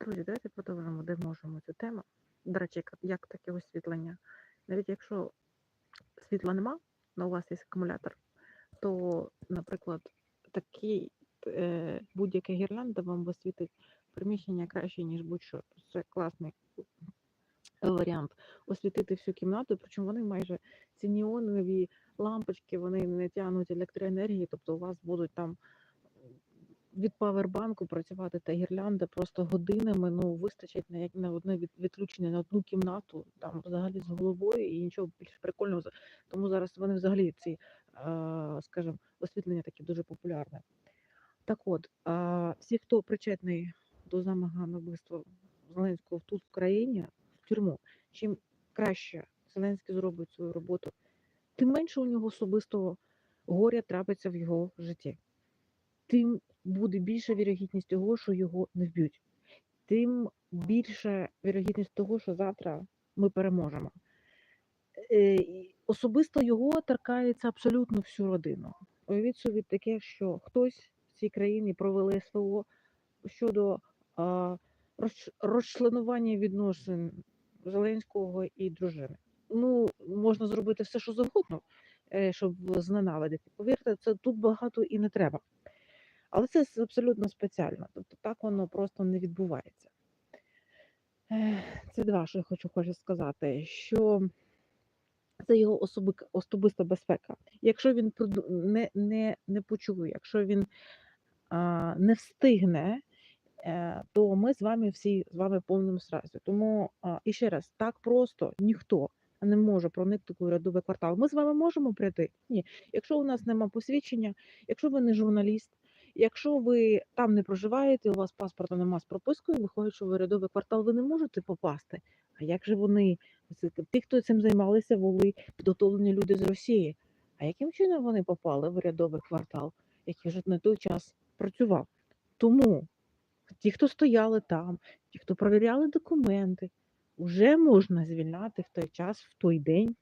Друзі, давайте продовжимо, де можемо цю тему. До речі, як, таке освітлення. Навіть якщо світла нема, але у вас є акумулятор, то, наприклад, такий е, будь-яка гірлянда вам освітить приміщення краще, ніж будь-що. Це класний варіант освітити всю кімнату, причому вони майже ці неонові лампочки, вони не тягнуть електроенергії, тобто у вас будуть там від павербанку працювати та гірлянда просто годинами, ну вистачить на як на одне від- відключення на одну кімнату, там взагалі з головою і нічого більш прикольного. Тому зараз вони взагалі ці, е, скажімо, освітлення такі дуже популярне. Так от, всі, хто причетний до замаху на вбивство Зеленського тут в країні, в тюрму, чим краще Зеленський зробить свою роботу, тим менше у нього особистого горя трапиться в його житті. Тим буде більша вірогідність того, що його не вб'ють. Тим більша вірогідність того, що завтра ми переможемо. Е, Особисто його торкається абсолютно всю родину. Уявіть собі таке, що хтось в цій країні провели СВО щодо а, розч- розчленування відносин Зеленського і дружини. Ну, можна зробити все, що завгодно, е, щоб зненавидити. Повірте, це тут багато і не треба. Але це абсолютно спеціально. Тобто так воно просто не відбувається. Це два, що я хочу, хочу сказати, що це його особи- особиста безпека. Якщо він не, не, не почує, якщо він а, не встигне, е, то ми з вами всі з вами в повному сразі. Тому а, і ще раз, так просто ніхто не може проникнути у рядовий квартал. Ми з вами можемо прийти? Ні. Якщо у нас нема посвідчення, якщо ви не журналіст, якщо ви там не проживаєте, у вас паспорта нема з пропискою, виходить, що в рядовий квартал ви не можете попасти. А як же вони, ті, хто цим займалися, були підготовлені люди з Росії. А яким чином вони попали в рядовий квартал, який вже на той час працював? Тому ті, хто стояли там, ті, хто перевіряли документи, вже можна звільняти в той час, в той день.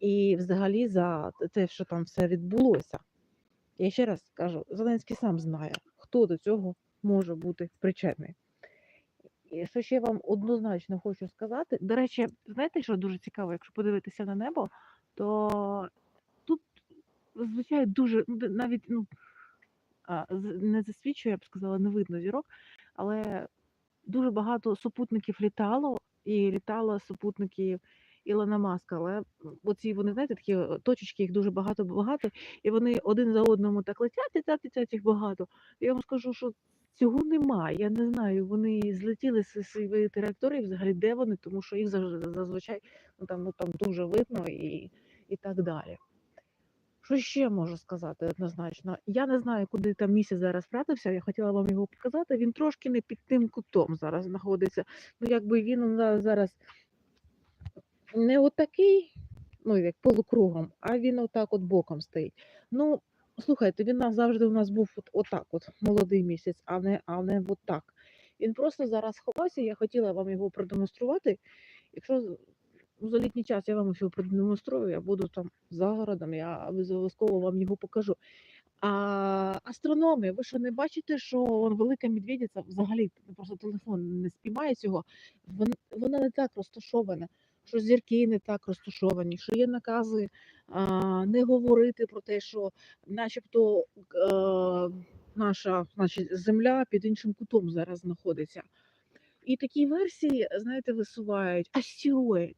І взагалі за те, що там все відбулося. Я ще раз кажу, Зеленський сам знає, хто до цього може бути причетний. І що ще вам однозначно хочу сказати. До речі, знаєте, що дуже цікаво, якщо подивитися на небо, то тут зазвичай дуже ну, навіть ну, не засвічує, я б сказала, не видно зірок, але дуже багато супутників літало, і літало супутників Ілона Маска. Але оці вони, знаєте, такі е, точечки, їх дуже багато-багато, і вони один за одному так летять, летять, летять їх багато. Я вам скажу, що цього немає. Я не знаю, вони злетіли з своєї території, взагалі де вони, тому що їх зазвичай ну, там, ну, там дуже видно і, і так далі. Що ще можу сказати однозначно? Я не знаю, куди там місяць зараз втратився. Я хотіла вам його показати. Він трошки не під тим кутом зараз знаходиться. Ну, якби він зараз не отакий, ну як полукругом, а він отак от боком стоїть. Ну, слухайте, він завжди у нас був от, отак, от молодий місяць, а не, а не отак. Він просто зараз ховався. Я хотіла вам його продемонструвати. Якщо ну, за літній час я вам його продемонструю, я буду там за городом, я обов'язково вам його покажу. А астрономи, ви що не бачите, що он велика медведиця взагалі просто телефон не спіймає цього. Вон- Вона не так розташована, що зірки не так розташовані, що є накази а, не говорити про те, що начебто е, наша значить, земля під іншим кутом зараз знаходиться. І такі версії, знаєте, висувають астероїд.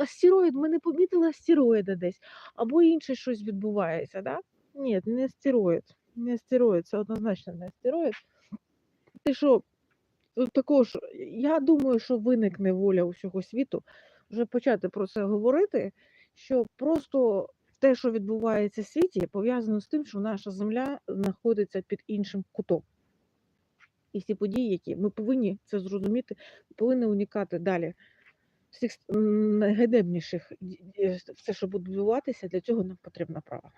Астероїд, ми не помітили астероїда десь, або інше щось відбувається, да? Ні, не астероїд. Не астероїд, це однозначно не астероїд. Ти що, також, я думаю, що виникне воля усього світу вже почати про це говорити, що просто те, що відбувається в світі, пов'язано з тим, що наша земля знаходиться під іншим кутом. І всі події, які ми повинні це зрозуміти, повинні уникати далі всіх ді- все, що буде відбуватися, для цього нам потрібна правда.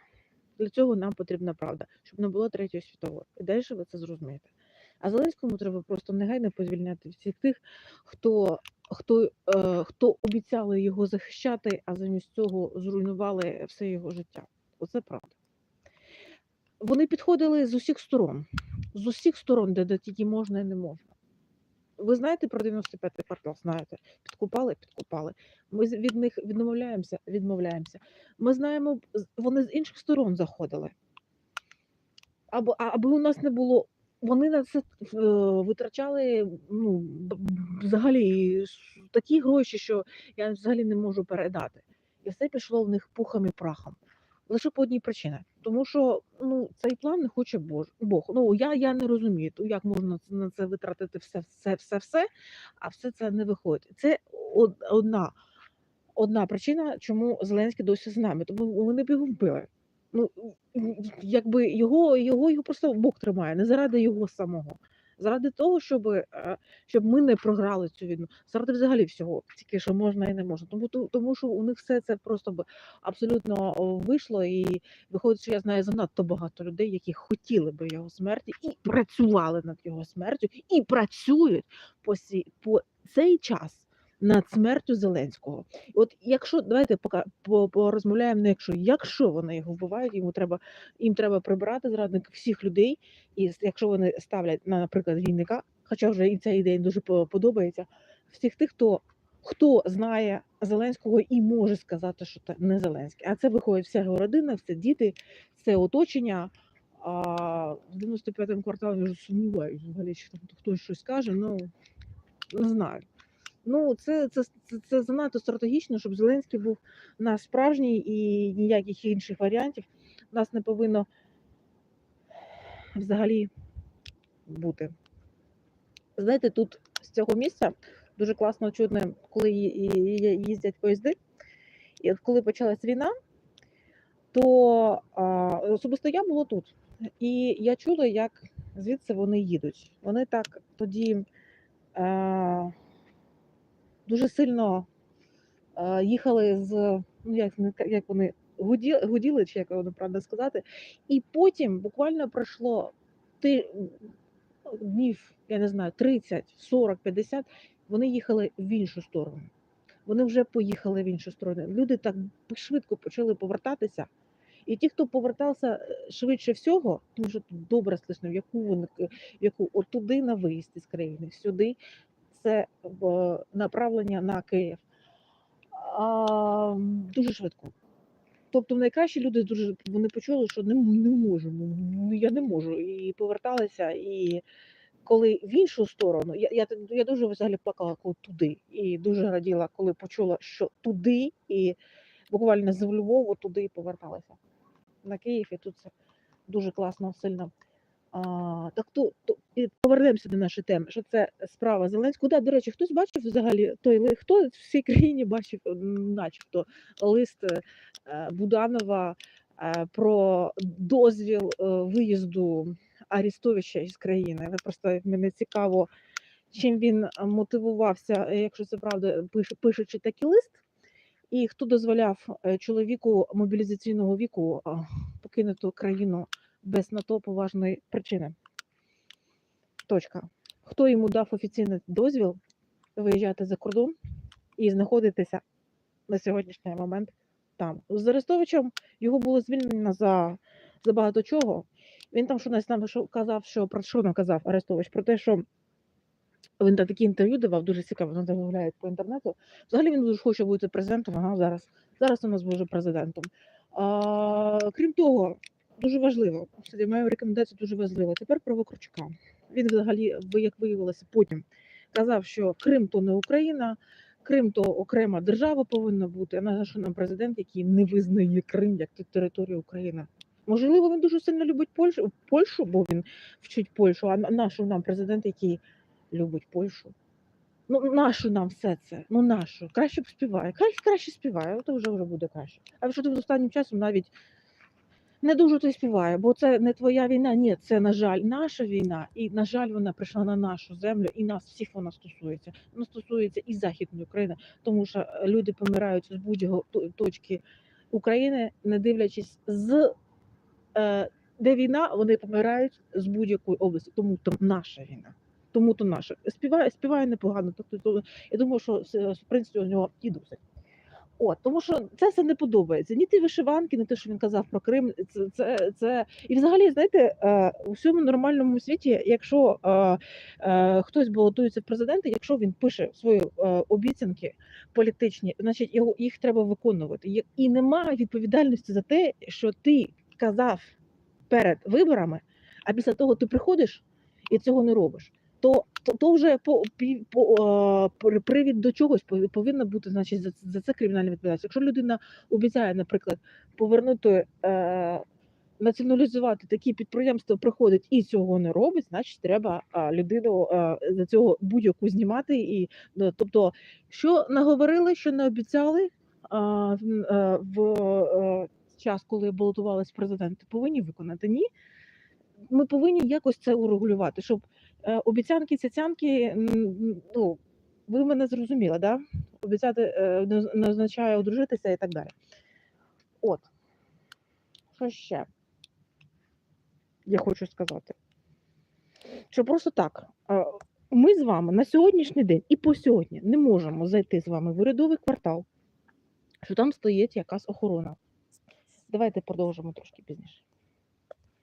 Для цього нам потрібна правда, щоб не було третьої світової. І далі ви це зрозумієте. А Зеленському треба просто негайно позвільняти всіх тих, хто, хто, е, хто обіцяли його захищати, а замість цього зруйнували все його життя. Оце правда. Вони підходили з усіх сторон. з усіх сторон, де, де тільки можна і не можна. Ви знаєте про 95-й квартал? Знаєте. Підкупали, підкупали. Ми від них відмовляємося, відмовляємося. Ми знаємо, вони з інших сторон заходили. Або, аби у нас не було. Вони на це е, витрачали ну, взагалі такі гроші, що я взагалі не можу передати. І все пішло в них пухом і прахом. Лише по одній причині. Тому що ну, цей план не хоче Бож, Бог. Ну я, я не розумію, як можна на це витратити все, все, все, все, а все це не виходить. Це одна, одна причина, чому Зеленський досі з нами. Тому вони б його вбили. Ну, якби його, його, його просто Бог тримає, не заради його самого. Заради того, щоб, е, щоб ми не програли цю війну, заради взагалі всього, тільки що можна і не можна. Тому, тому що у них все це просто б абсолютно вийшло, і виходить, що я знаю занадто багато людей, які хотіли би його смерті і працювали над його смертю, і працюють по, сі, по цей час над смертю Зеленського. От якщо давайте пока по- порозмовляємо, не якщо якщо вони його вбивають, йому треба їм треба прибирати зрадників всіх людей, і якщо вони ставлять на, наприклад, війника, хоча вже і ця ідея дуже по- подобається, всіх тих, хто. Хто знає Зеленського і може сказати, що це не Зеленський. А це виходить вся його родина, все діти, все оточення. А в 95-му кварталі вже сумніваюся, взагалі, що хтось щось каже, ну не знаю. Ну, це, це, це, це занадто стратегічно, щоб Зеленський був наш справжній і ніяких інших варіантів у нас не повинно взагалі бути. Знаєте, тут з цього місця дуже класно чутно, коли їздять поїзди. І коли почалась війна, то а, особисто я була тут. І я чула, як звідси вони їдуть. Вони так тоді а, дуже сильно а, їхали з, ну як, як вони гуді, гуділи, чи як воно правда сказати. І потім буквально пройшло ти, ну, днів, я не знаю, 30, 40, 50, вони їхали в іншу сторону. Вони вже поїхали в іншу сторону. Люди так швидко почали повертатися. І ті, хто повертався е, швидше всього, тому що тут добре слышно, в яку вони в яку от туди на виїзд із країни, сюди це направлення на Київ. А, дуже швидко. Тобто найкращі люди дуже вони почули, що не, не можу, ну ну, я не можу. І поверталися. І коли в іншу сторону, я, я, я дуже взагалі плакала коли туди. І дуже раділа, коли почула, що туди, і буквально з Львову туди і поверталися. На Київ, і тут це дуже класно, сильно. А, так то, то і повернемося до нашої теми, що це справа Зеленського. Да, до речі, хтось бачив взагалі той ли- хто в всій країні бачив, начебто, лист е, Буданова е, про дозвіл е, виїзду Арістовича із країни. Просто мене цікаво, чим він мотивувався, якщо це правда, пиш- пишучи такий лист. І хто дозволяв чоловіку мобілізаційного віку покинути країну без на то поважної причини? Точка. Хто йому дав офіційний дозвіл виїжджати за кордон і знаходитися на сьогоднішній момент там? З Арестовичем його було звільнено за, за багато чого. Він там що нас там казав, що про що нам казав Арестович? Про те, що він там такі інтерв'ю давав, дуже цікаво, вони замовляють по інтернету. Взагалі він дуже хоче бути президентом, ага, зараз. Зараз у нас буде президентом. А, крім того, дуже важливо, кстати, моя рекомендація дуже важлива. Тепер про Вакарчука. Він взагалі, як виявилося, потім казав, що Крим то не Україна, Крим то окрема держава повинна бути. А на що нам президент, який не визнає Крим як те- територію України. Можливо, він дуже сильно любить Польщу, Польщу, бо він вчить Польщу, а на- нащо нам президент, який любить Польщу. Ну, нащо нам все це? Ну нащо? Краще б співає. Краще, краще співає, то вже вже буде краще. А що ти останнім часом навіть не дуже то співає, бо це не твоя війна. Ні, це, на жаль, наша війна. І, на жаль, вона прийшла на нашу землю, і нас всіх вона стосується. Вона стосується і Західної України, тому що е, люди помирають з будь-якої точки України, не дивлячись з е, де війна, вони помирають з будь-якої області, тому то наша війна. Тому то наша. Співає, співає непогано. Тобто, то, я думаю, що в принципі у нього і досить. От, тому що це все не подобається. Ні ті вишиванки, не те, що він казав про Крим. Це, це, це... І взагалі, знаєте, е, у всьому нормальному світі, якщо е, е, хтось балотується в президенти, якщо він пише свої обіцянки політичні, значить його їх треба виконувати. І немає відповідальності за те, що ти казав перед виборами, а після того ти приходиш і цього не робиш. То, то, то вже по, по, е, привід до чогось пов- повинна бути значить, за, за це кримінальна відповідальність. Якщо людина обіцяє, наприклад, повернути е, націоналізувати такі підприємства, приходить і цього не робить, значить треба е, людину е, за цього будь-яку знімати. І, ну, тобто, що наговорили, що не обіцяли в- е, в е, час, коли балотувалися президенти, повинні виконати. Ні, ми повинні якось це урегулювати, щоб обіцянки, цяцянки, ну, ви мене зрозуміли, да? Обіцяти е, не, не означає одружитися і так далі. От. Що ще? Я хочу сказати. Що просто так. е, Ми з вами на сьогоднішній день і по сьогодні не можемо зайти з вами в урядовий квартал, що там стоїть якась охорона. Давайте продовжимо трошки пізніше.